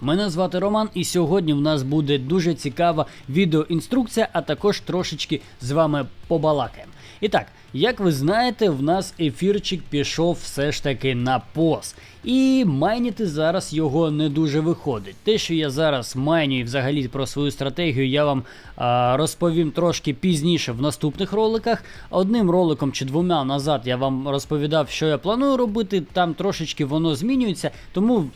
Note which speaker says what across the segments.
Speaker 1: Мене звати Роман, і сьогодні в нас буде дуже цікава відеоінструкція, а також трошечки з вами побалакаємо. І так, як ви знаєте, в нас ефірчик пішов все ж таки на поз. І майніти зараз його не дуже виходить. Те, що я зараз майню і взагалі про свою стратегію, я вам а, розповім трошки пізніше в наступних роликах. Одним роликом чи двома назад я вам розповідав, що я планую робити. Там трошечки воно змінюється, тому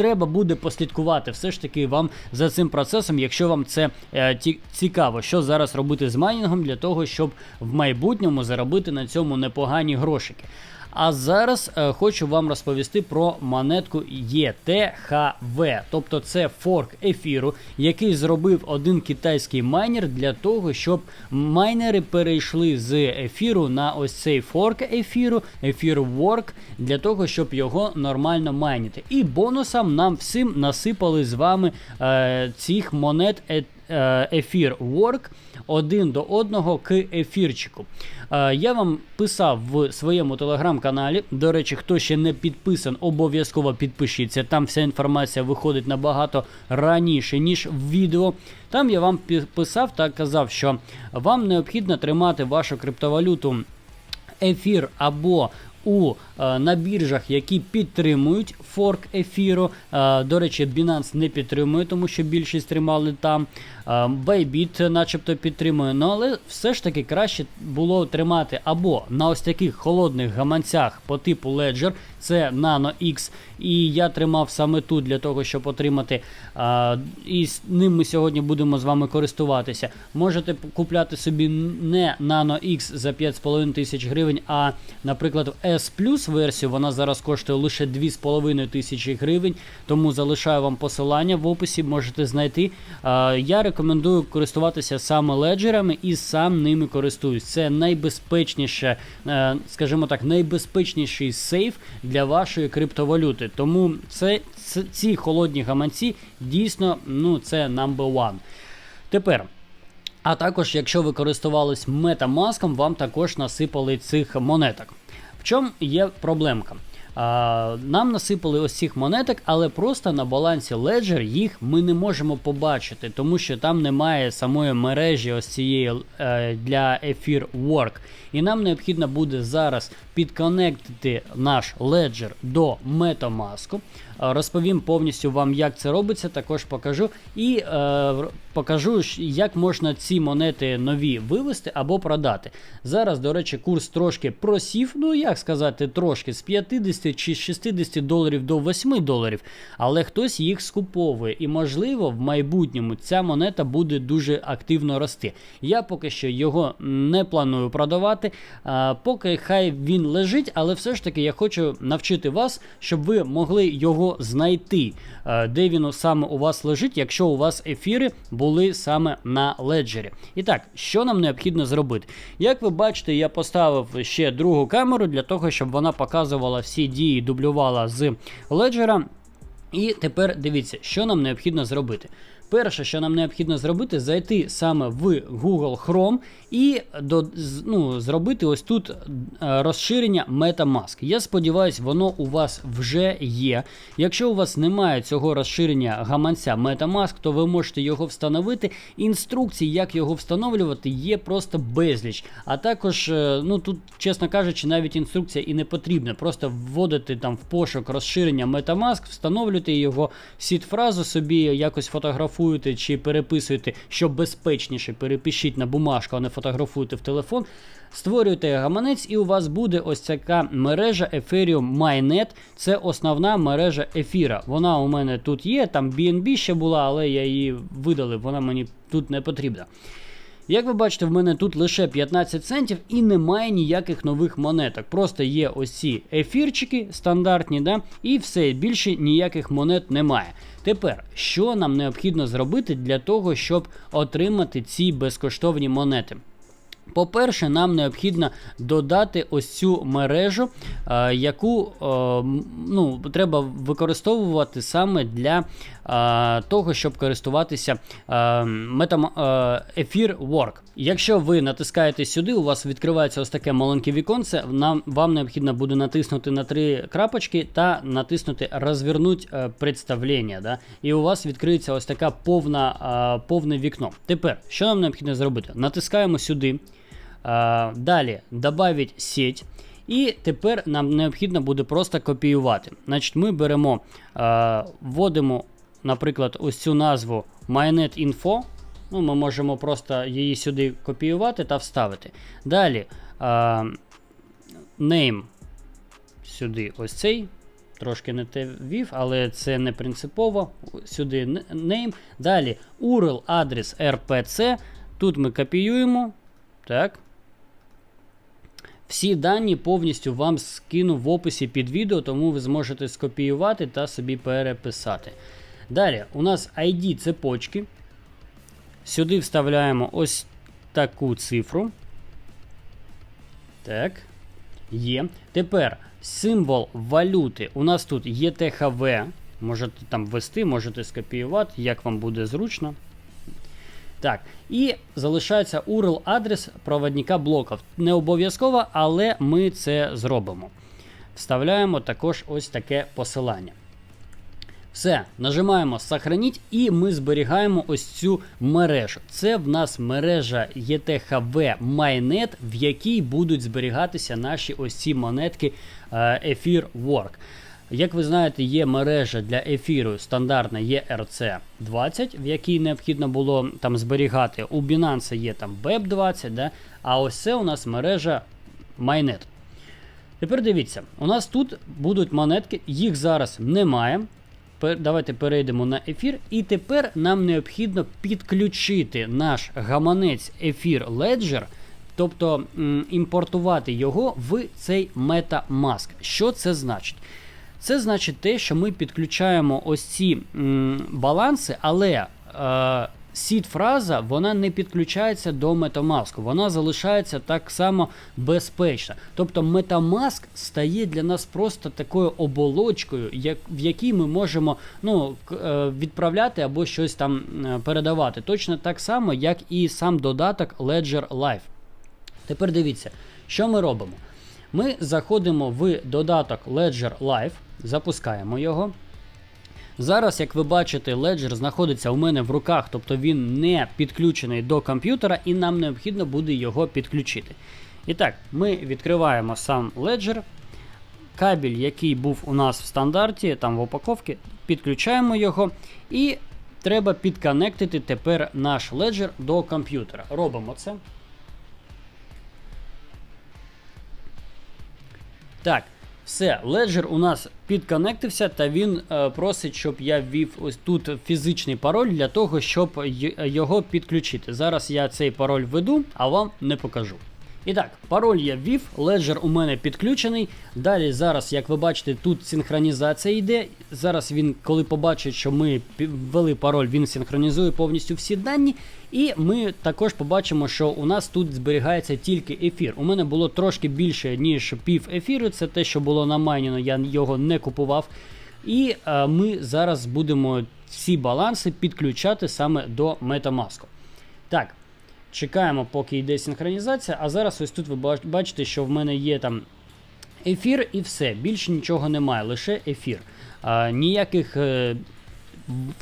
Speaker 1: треба буде послідкувати все ж таки вам за цим процесом, якщо вам це е, цікаво, що зараз робити з майнінгом для того, щоб в майбутньому заробити на цьому непогані грошики. А зараз е, хочу вам розповісти про монетку ETHV, тобто це форк ефіру, який зробив один китайський майнер для того, щоб майнери перейшли з ефіру на ось цей форк ефіру, ефір Work, для того, щоб його нормально майнити. І бонусом нам всім насипали з вами е, цих монет е, е, ефір Work один до одного к ефірчику. Е, я вам писав в своєму телеграм-каналі. До речі, хто ще не підписан, обов'язково підпишіться. Там вся інформація виходить набагато раніше, ніж в відео. Там я вам пі- писав та казав, що вам необхідно тримати вашу криптовалюту ефір або у е, на біржах, які підтримують форк ефіру. Е, до речі, Binance не підтримує, тому що більшість тримали там. Е, Bybit начебто підтримує. Ну але все ж таки краще було тримати або на ось таких холодних гаманцях по типу Ledger, це Nano X, і я тримав саме тут для того, щоб отримати. і ним ми сьогодні будемо з вами користуватися. Можете купляти собі не Nano X за 5,5 тисяч гривень, а, наприклад, S Plus версію. Вона зараз коштує лише 2,5 тисячі гривень. Тому залишаю вам посилання в описі, можете знайти. Я рекомендую користуватися саме леджерами і сам ними користуюсь. Це найбезпечніше, е, скажімо так, найбезпечніший сейф для вашої криптовалюти. Тому це, це ці холодні гаманці дійсно ну це number one. Тепер. А також, якщо ви користувались MetaMask, вам також насипали цих монеток. В чому є проблемка? А, нам насипали ось цих монеток, але просто на балансі Ledger їх ми не можемо побачити, тому що там немає самої мережі ось цієї е, для ефір Work. І нам необхідно буде зараз підконектити наш Ledger до MetaMask. Е, Розповім повністю вам, як це робиться, також покажу. І е, покажу, як можна ці монети нові вивести або продати. Зараз, до речі, курс трошки просів. Ну як сказати, трошки з 50 чи з 60 доларів до 8 доларів, але хтось їх скуповує. І можливо, в майбутньому ця монета буде дуже активно рости. Я поки що його не планую продавати. А, поки хай він лежить, але все ж таки я хочу навчити вас, щоб ви могли його знайти, е, де він саме у вас лежить, якщо у вас ефіри були саме на леджері. І так, що нам необхідно зробити? Як ви бачите, я поставив ще другу камеру для того, щоб вона показувала всі дії, дублювала з леджера. І тепер дивіться, що нам необхідно зробити. Перше, що нам необхідно зробити, зайти саме в Google Chrome і до, ну, зробити ось тут е, розширення MetaMask. Я сподіваюся, воно у вас вже є. Якщо у вас немає цього розширення гаманця MetaMask, то ви можете його встановити. Інструкцій, як його встановлювати, є просто безліч. А також, е, ну тут, чесно кажучи, навіть інструкція і не потрібна. Просто вводите там в пошук розширення MetaMask, встановлюєте його, сіт-фразу собі якось фотографуєте чи переписуєте, що безпечніше, перепишіть на бумажку, а не фотографуєте в телефон. Створюєте гаманець, і у вас буде ось така мережа Ethereum Mainnet. Це основна мережа ефіра. Вона у мене тут є, там BNB ще була, але я її видалив, вона мені тут не потрібна. Як ви бачите, в мене тут лише 15 центів і немає ніяких нових монеток. Просто є ось ці ефірчики стандартні, да? і все, більше ніяких монет немає. Тепер, що нам необхідно зробити для того, щоб отримати ці безкоштовні монети? По-перше, нам необхідно додати ось цю мережу, е, яку е, ну, треба використовувати саме для е, того, щоб користуватися Ефір Work. Якщо ви натискаєте сюди, у вас відкривається ось таке маленьке віконце. Нам вам необхідно буде натиснути на три крапочки та натиснути розвернуть представлення. Да? І у вас відкриється ось така повна, повне вікно. Тепер, що нам необхідно зробити? Натискаємо сюди. А, Далі добавить сеть. І тепер нам необхідно буде просто копіювати. Значить, Ми беремо, вводимо, наприклад, ось цю назву MyNetInfo. Ну, Ми можемо просто її сюди копіювати та вставити. Далі а, name сюди ось цей. Трошки не те ввів, але це не принципово. Сюди name. Далі URL адрес RPC. Тут ми копіюємо. Так. Всі дані повністю вам скину в описі під відео, тому ви зможете скопіювати та собі переписати. Далі, у нас ID цепочки. Сюди вставляємо ось таку цифру. Так. Є. Тепер символ валюти. У нас тут ЄТХВ. Можете там ввести, можете скопіювати, як вам буде зручно. Так, і залишається URL адрес проводника блоків. Не обов'язково, але ми це зробимо. Вставляємо також ось таке посилання. Все, нажимаємо Сохраніть і ми зберігаємо ось цю мережу. Це в нас мережа ETHV MyNet, в якій будуть зберігатися наші ось ці монетки е, Work. Як ви знаєте, є мережа для ефіру стандартна ERC20, в якій необхідно було там зберігати. У Binance є там BEP20, да? а ось це у нас мережа MyNet. Тепер дивіться, у нас тут будуть монетки, їх зараз немає. Давайте перейдемо на ефір. І тепер нам необхідно підключити наш гаманець ефір Ledger, тобто імпортувати його в цей MetaMask. Що це значить? Це значить те, що ми підключаємо ось ці м, баланси, але е, сід-фраза вона не підключається до Metamask, вона залишається так само безпечна. Тобто Metamask стає для нас просто такою оболочкою, як, в якій ми можемо ну, е, відправляти або щось там е, передавати. Точно так само, як і сам додаток Ledger Live. Тепер дивіться, що ми робимо. Ми заходимо в додаток Ledger Live, запускаємо його. Зараз, як ви бачите, Ledger знаходиться у мене в руках, тобто він не підключений до комп'ютера, і нам необхідно буде його підключити. І так, ми відкриваємо сам Ledger. Кабель, який був у нас в стандарті, там в упаковці, підключаємо його. І треба підконектити тепер наш Ledger до комп'ютера. Робимо це. Так, все, Ledger у нас підконектився, та він е, просить, щоб я ввів ось тут фізичний пароль для того, щоб його підключити. Зараз я цей пароль введу, а вам не покажу. І так, пароль я ввів, Ledger у мене підключений. Далі зараз, як ви бачите, тут синхронізація йде. Зараз він, коли побачить, що ми ввели пароль, він синхронізує повністю всі дані. І ми також побачимо, що у нас тут зберігається тільки ефір. У мене було трошки більше, ніж пів ефіру. Це те, що було намайнено, я його не купував. І е, ми зараз будемо всі баланси підключати саме до Metamask. Так, чекаємо, поки йде синхронізація. А зараз ось тут ви бачите, що в мене є там ефір і все. Більше нічого немає, лише ефір. А, ніяких е,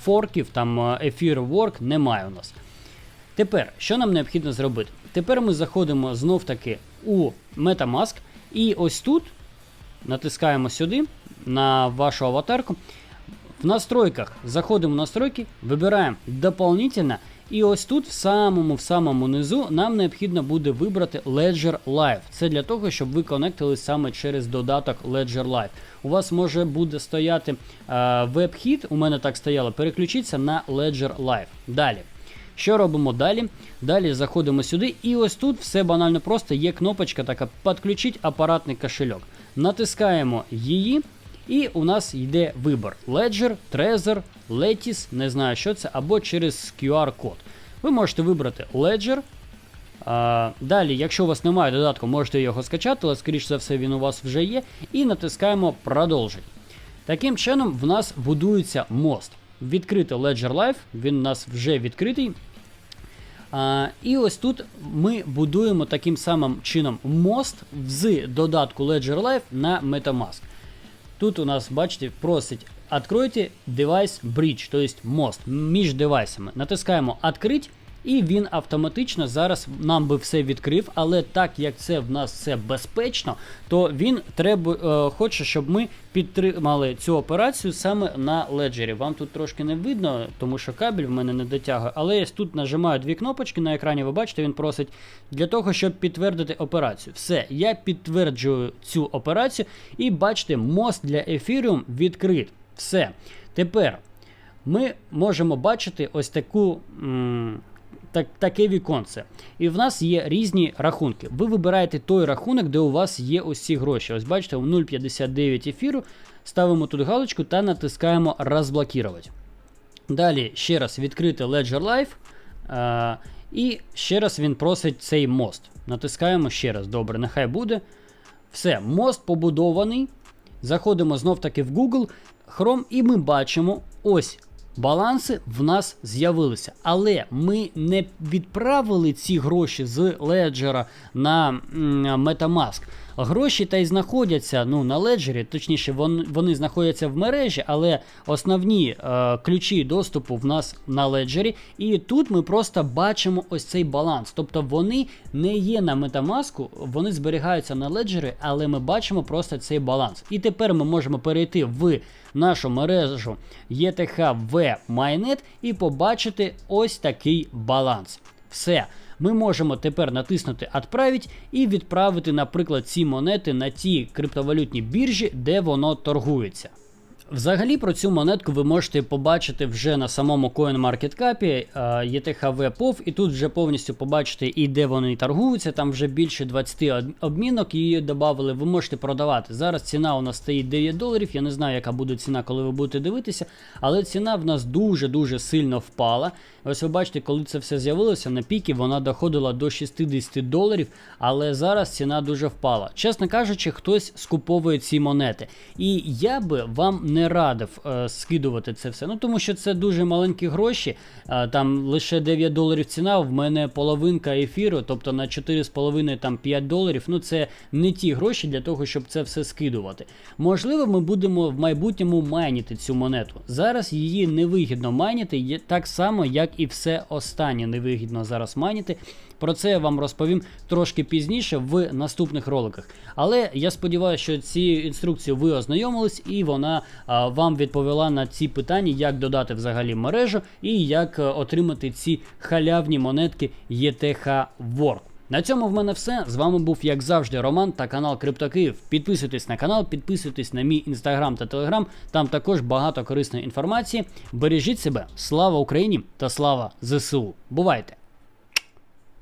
Speaker 1: форків, там е, ефір work немає у нас. Тепер, що нам необхідно зробити? Тепер ми заходимо знов таки у Metamask, і ось тут натискаємо сюди на вашу аватарку. В настройках заходимо в настройки, вибираємо дополнительно, і ось тут, в самому в самому низу, нам необхідно буде вибрати Ledger Live. Це для того, щоб ви конектились саме через додаток Ledger Live. У вас може буде стояти веб-хід, у мене так стояло, переключіться на Ledger Live. Далі. Що робимо далі? Далі заходимо сюди, і ось тут все банально просто. Є кнопочка така «Підключить апаратний кошельок. Натискаємо її, і у нас йде вибір: Ledger, Trezor, Letis, не знаю, що це, або через QR-код. Ви можете вибрати Ledger, А, далі, якщо у вас немає додатку, можете його скачати, але скоріш за все він у вас вже є. І натискаємо продовжити. Таким чином, в нас будується мост. Відкрити Ledger Live, він у нас вже відкритий. А, і ось тут ми будуємо таким самим чином мост з додатку Ledger Live на Metamask. Тут у нас, бачите, просить «Откройте девайс Bridge, то есть мост між девайсами. Натискаємо «Открить», і він автоматично зараз нам би все відкрив, але так як це в нас все безпечно, то він треба, е, хоче, щоб ми підтримали цю операцію саме на леджері. Вам тут трошки не видно, тому що кабель в мене не дотягує, але я тут нажимаю дві кнопочки на екрані, ви бачите, він просить для того, щоб підтвердити операцію. Все, я підтверджую цю операцію, і бачите, мост для Ethereum відкрит. Все. Тепер ми можемо бачити ось таку. м, так, таке віконце. І в нас є різні рахунки. Ви вибираєте той рахунок, де у вас є ось ці гроші. Ось бачите, у 0,59 ефіру. Ставимо тут галочку та натискаємо розблокувати. Далі ще раз відкрити Ledger Live. А, і ще раз він просить цей мост. Натискаємо ще раз. Добре, нехай буде. Все, мост побудований. Заходимо знов таки в Google Chrome, і ми бачимо ось баланси в нас з'явилися. Але ми не відправили ці гроші з леджера на Metamask. Гроші та й знаходяться ну, на леджері, точніше, вон, вони знаходяться в мережі, але основні е, ключі доступу в нас на леджері. І тут ми просто бачимо ось цей баланс. Тобто вони не є на Metamask, вони зберігаються на леджері, але ми бачимо просто цей баланс. І тепер ми можемо перейти в нашу мережу ETH Mainnet і побачити ось такий баланс. Все. Ми можемо тепер натиснути «Отправить» і відправити, наприклад, ці монети на ті криптовалютні біржі, де воно торгується. Взагалі про цю монетку ви можете побачити вже на самому CoinMarketCap, е, ETHV POV, і тут вже повністю побачите і де вони торгуються. Там вже більше 20 обмінок її додали. Ви можете продавати. Зараз ціна у нас стоїть 9 доларів. Я не знаю, яка буде ціна, коли ви будете дивитися, але ціна в нас дуже-дуже сильно впала. Ось ви бачите, коли це все з'явилося на піки, вона доходила до 60 доларів, але зараз ціна дуже впала. Чесно кажучи, хтось скуповує ці монети. І я би вам не радив е, скидувати це все. Ну тому що це дуже маленькі гроші. Е, там лише 9 доларів ціна. В мене половинка ефіру, тобто на 4,5 там 5 доларів. Ну це не ті гроші для того, щоб це все скидувати. Можливо, ми будемо в майбутньому майніти цю монету. Зараз її невигідно майніти, так само, як і все останнє невигідно зараз майніти. Про це я вам розповім трошки пізніше в наступних роликах. Але я сподіваюся, що цією інструкцією ви ознайомились і вона а, вам відповіла на ці питання, як додати взагалі мережу і як е, отримати ці халявні монетки ETH Work. На цьому в мене все. З вами був, як завжди, Роман та канал Криптокиїв. Підписуйтесь на канал, підписуйтесь на мій інстаграм та телеграм. Там також багато корисної інформації. Бережіть себе, слава Україні та слава ЗСУ. Бувайте!